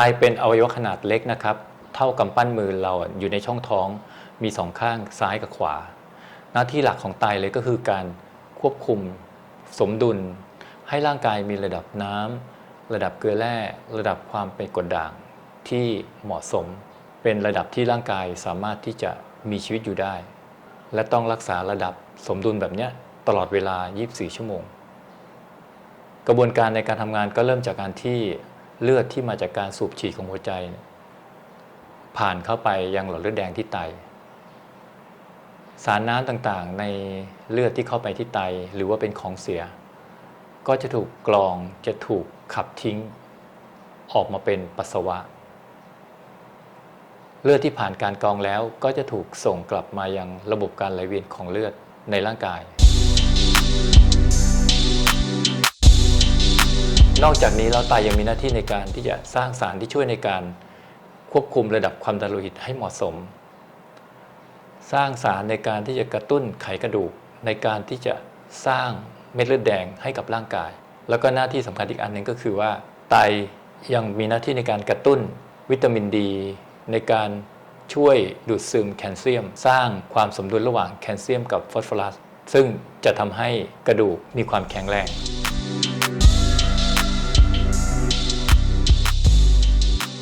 ไตเป็นอวัยวะขนาดเล็กนะครับ เท่ากำปั้นมือเราอยู่ในช่องท้อง มีสองข้างซ้ายกับขวา หน้าที่หลักของไตเลยก็คือการควบคุมสมดุล ให้ร่างกายมีระดับน้ำระดับเกลือแร่ระดับความเป็นกรดด่างที่เหมาะสม เป็นระดับที่ร่างกายสามารถที่จะมีชีวิตอยู่ได้ และต้องรักษาระดับสมดุลแบบนี้ตลอดเวลา 24 ชั่วโมง กระบวนการในการทำงานก็เริ่มจากการที่ เลือดที่มาจากการสูบฉีดของหัวใจ ผ่านเข้าไปยังหลอดเลือดแดงที่ไต สารน้ำต่างๆ ในเลือดที่เข้าไปที่ไต หรือว่าเป็นของเสีย ก็จะถูกกรองจะถูกขับทิ้ง ออกมาเป็นปัสสาวะ เลือดที่ผ่านการกรองแล้วก็จะถูกส่งกลับมายังระบบการไหลเวียนของเลือดในร่างกาย นอกจากนี้แล้วไตยังมีหน้าที่ในการที่จะสร้างสารที่ช่วยในการควบคุมระดับความดันโลหิตให้เหมาะสม สร้างสารในการที่จะกระตุ้นไขกระดูก ในการที่จะสร้างเม็ดเลือดแดงให้กับร่างกาย แล้วก็หน้าที่สำคัญอีกอันหนึ่งก็คือว่า ไตยังมีหน้าที่ในการกระตุ้นวิตามินดี ในการช่วยดูดซึมแคลเซียม สร้างความสมดุลระหว่างแคลเซียมกับฟอสฟอรัส ซึ่งจะทำให้กระดูกมีความแข็งแรง